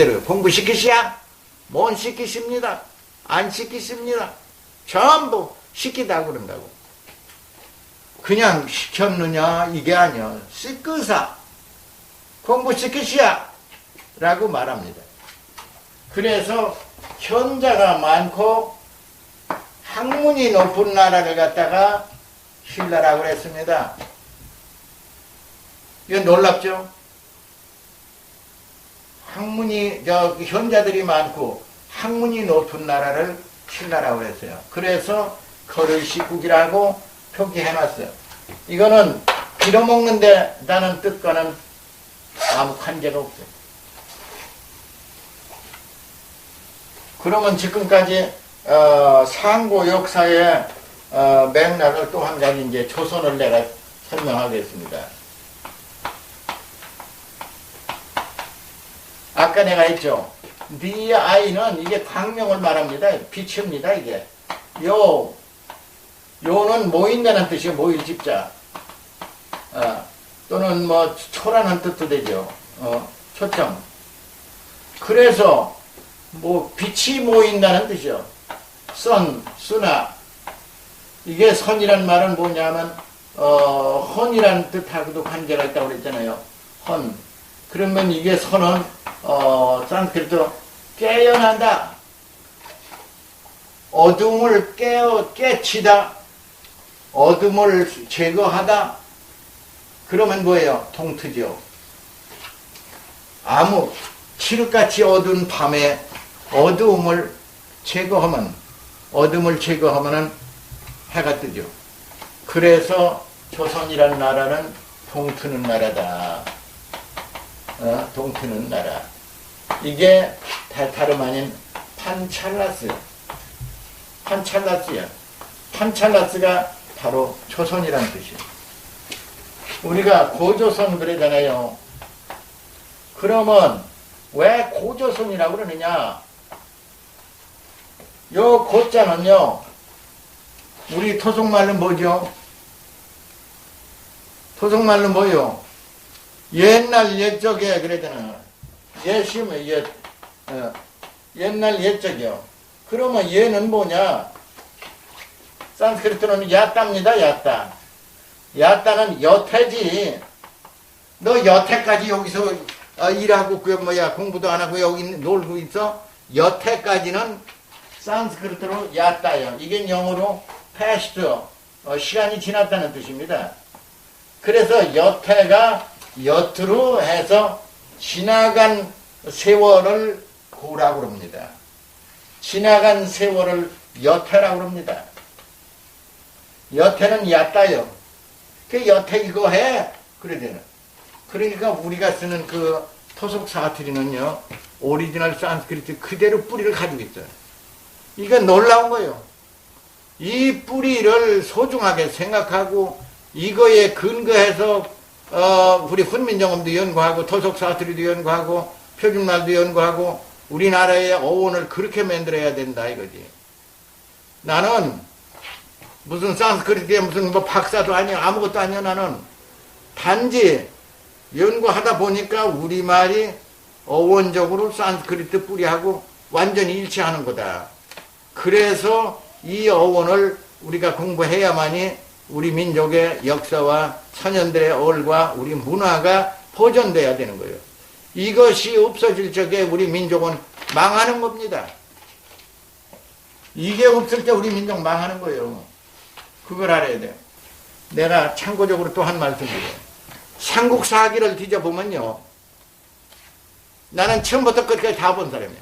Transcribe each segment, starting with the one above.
마음대로 공부시키시야? 못 시키십니다. 안 시키십니다. 전부 시키다 그런다고. 그냥 시켰느냐 이게 아니야. 시끄사 공부시키시야 라고 말합니다. 그래서 현자가 많고 학문이 높은 나라를 갖다가 신라라고 그랬습니다. 이건 놀랍죠? 학문이 저 현자들이 많고 학문이 높은 나라를 신라라고 했어요. 그래서 거를시국이라고 표기해놨어요. 이거는 빌어먹는데 라는 뜻과는 아무 관계가 없어요. 그러면 지금까지 어, 상고 역사의 어, 맥락을 또 한 가지 이제 조선을 내가 설명하겠습니다. 아까 내가 했죠. 네 아이는 이게 광명을 말합니다. 빛입니다. 이게 요 요는 모인다는 뜻이에요. 모일 집자. 어, 또는 뭐 초라는 뜻도 되죠. 어, 초점. 그래서 뭐 빛이 모인다는 뜻이요. 선, 수나 이게 선이란 말은 뭐냐면 어, 헌이라는 뜻하고도 관계가 있다고 그랬잖아요. 헌. 그러면 이게 선은 어, 산스크리트로 깨어난다. 어둠을 깨어 깨치다. 어둠을 제거하다. 그러면 뭐예요? 통트죠. 아무 칠흑같이 어두운 밤에 어두움을 제거하면 어둠을 제거하면은 해가 뜨죠. 그래서 조선이란 나라는 동트는 나라다. 어? 동트는 나라. 이게 다름 아닌 판찰라스. 판찰라스야. 판찰라스가 바로 조선이란 뜻이에요. 우리가 고조선 그러잖아요. 그러면 왜 고조선이라고 그러느냐? 요 고자는요, 우리 토속말로 뭐죠? 토속말로 뭐요? 옛날 옛적에 그러잖아. 옛심은 옛, 어, 옛날 옛적이요. 그러면 얘는 뭐냐? 산스크리트로는 야따입니다, 야따. 야따는 여태지. 너 여태까지 여기서 어, 일하고 그 뭐야 공부도 안 하고 여기 놀고 있어? 여태까지는 산스크리트로 야따요. 이게 영어로 past, 어, 시간이 지났다는 뜻입니다. 그래서 여태가 여트로 해서 지나간 세월을 고라고 그럽니다. 지나간 세월을 여태라고 그럽니다. 여태는 얕다요. 그 여태 이거 해. 그러잖아. 그러니까 우리가 쓰는 그 토속 사투리는요, 오리지널 산스크리트 그대로 뿌리를 가지고 있어요. 이거 놀라운 거예요. 이 뿌리를 소중하게 생각하고 이거에 근거해서 어, 우리 훈민정음도 연구하고 토속 사투리도 연구하고 표준말도 연구하고 우리나라의 어원을 그렇게 만들어야 된다 이거지. 나는 무슨 산스크리트에 무슨 뭐 박사도 아니야 아무것도 아니야 나는 단지 연구하다 보니까 우리말이 어원적으로 산스크리트 뿌리하고 완전히 일치하는 거다. 그래서 이 어원을 우리가 공부해야만이 우리 민족의 역사와 천연들의 얼과 우리 문화가 보존돼야 되는 거예요. 이것이 없어질 적에 우리 민족은 망하는 겁니다. 이게 없을 때 우리 민족 망하는 거예요. 그걸 알아야 돼요. 내가 참고적으로 또 한 말씀 드려요. 삼국사기를 뒤져보면요. 나는 처음부터 끝까지 다 본 사람이에요.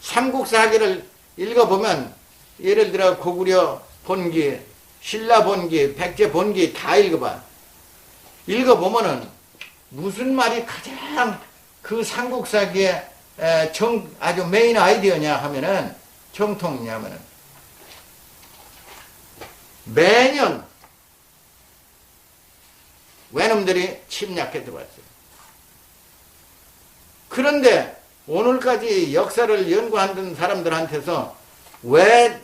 삼국사기를 읽어보면 예를 들어 고구려 본기, 신라 본기, 백제 본기 다 읽어봐. 읽어보면은 무슨 말이 가장 그 삼국사기의 정, 아주 메인 아이디어냐 하면은 정통이냐면은 매년 외놈들이 침략해 들어왔어요. 그런데 오늘까지 역사를 연구하는 사람들한테서 왜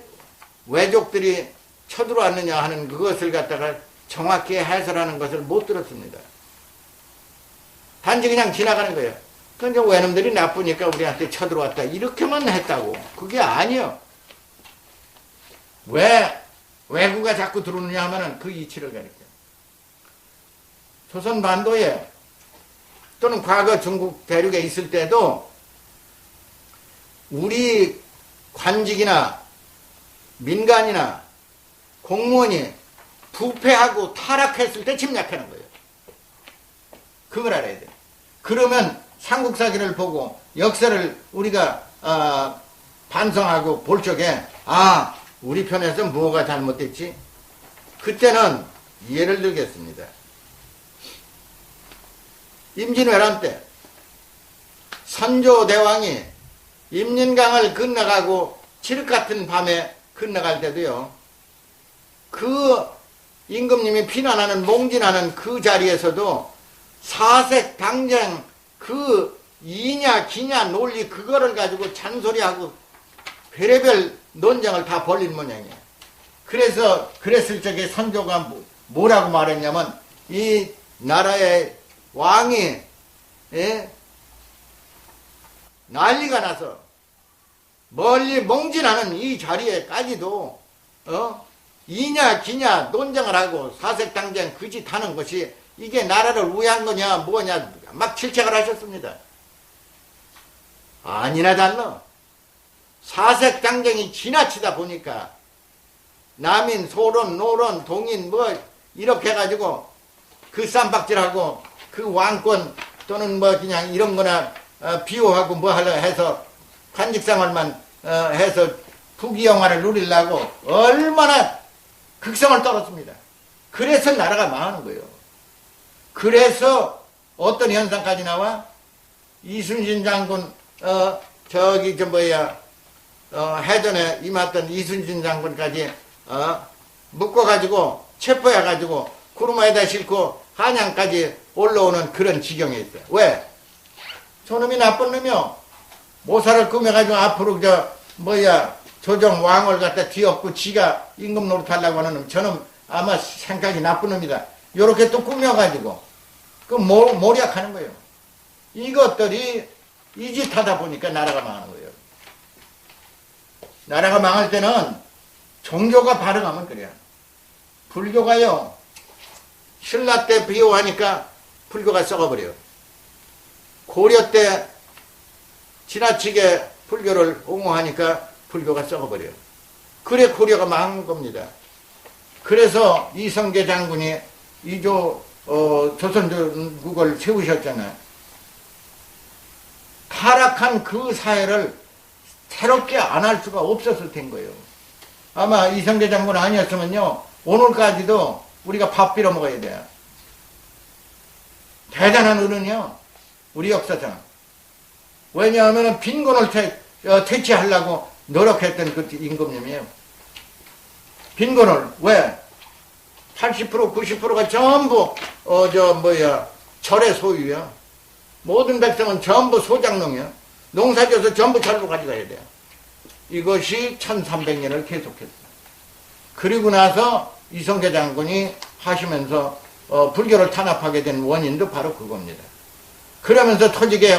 외족들이 쳐들어왔느냐 하는 그것을 갖다가 정확히 해설하는 것을 못 들었습니다. 단지 그냥 지나가는 거예요. 근데 외놈들이 나쁘니까 우리한테 쳐들어왔다. 이렇게만 했다고. 그게 아니요. 왜 외구가 자꾸 들어오느냐 하면은 그 이치를 가리켜. 조선 반도에 또는 과거 중국 대륙에 있을 때도 우리 관직이나 민간이나 공무원이 부패하고 타락했을 때 침략하는 거예요. 그걸 알아야 돼. 그러면 삼국사기를 보고 역사를 우리가 어, 반성하고 볼 적에 아 우리 편에서 뭐가 잘못됐지? 그때는 예를 들겠습니다. 임진왜란 때 선조대왕이 임진강을 건너가고 칠흑 같은 밤에 건너갈 때도요. 그 임금님이 피난하는 몽진하는 그 자리에서도 사색 당장 그 이냐 기냐 논리 그거를 가지고 잔소리하고 별의별 논쟁을 다 벌린 모양이에요. 그래서 그랬을 적에 선조가 뭐- 뭐라고 말했냐면 이 나라의 왕이 예? 난리가 나서 멀리 몽진하는 이 자리에까지도 어? 이냐 기냐 논쟁을 하고 사색당장 그짓 하는 것이 이게 나라를 위한 거냐 뭐냐 막 질책을 하셨습니다. 아니나 달라. 사색당쟁이 지나치다 보니까 남인, 소론, 노론, 동인 뭐 이렇게 해가지고 그 쌈박질하고 그 왕권 또는 뭐 그냥 이런 거나 어, 비호하고 뭐 하려 해서 관직생활만 어, 해서 부귀영화를 누리려고 얼마나 극성을 떨었습니다. 그래서 나라가 망하는 거예요. 그래서 어떤 현상까지 나와? 이순신 장군, 어, 저기, 저 뭐야, 어, 해전에 임했던 이순신 장군까지, 어, 묶어가지고, 체포해가지고, 구루마에다 싣고, 한양까지 올라오는 그런 지경에 있어요. 왜? 저놈이 나쁜 놈이요. 모사를 꾸며가지고 앞으로 저, 뭐야, 조정 왕을 갖다 뒤엎고 지가 임금 노릇하려고 하는 놈, 저놈 아마 생각이 나쁜 놈이다. 요렇게 또 꾸며가지고, 그 모, 모략하는 거예요. 이것들이 이 짓 하다 보니까 나라가 망하는 거예요. 나라가 망할 때는 종교가 발흥하면 그래요. 불교가요, 신라 때 비호하니까 불교가 썩어버려요. 고려 때 지나치게 불교를 옹호하니까 불교가 썩어버려요. 그래 고려가 망한 겁니다. 그래서 이성계 장군이 이조 어, 조선전국을 세우셨잖아요. 타락한 그 사회를 새롭게 안 할 수가 없었을 텐 거예요. 아마 이성계 장군 아니었으면요, 오늘까지도 우리가 밥 빌어 먹어야 돼요. 대단한 어른이요, 우리 역사상. 왜냐하면 빈곤을 퇴, 어, 퇴치하려고 노력했던 그 임금님이에요. 빈곤을, 왜? 80% 90%가 전부 어 저 뭐야 절의 소유야. 모든 백성은 전부 소장농이야. 농사져서 전부 절로 가져가야 돼. 이것이 1300년을 계속했어. 그리고 나서 이성계 장군이 하시면서 어, 불교를 탄압하게 된 원인도 바로 그겁니다. 그러면서 터지게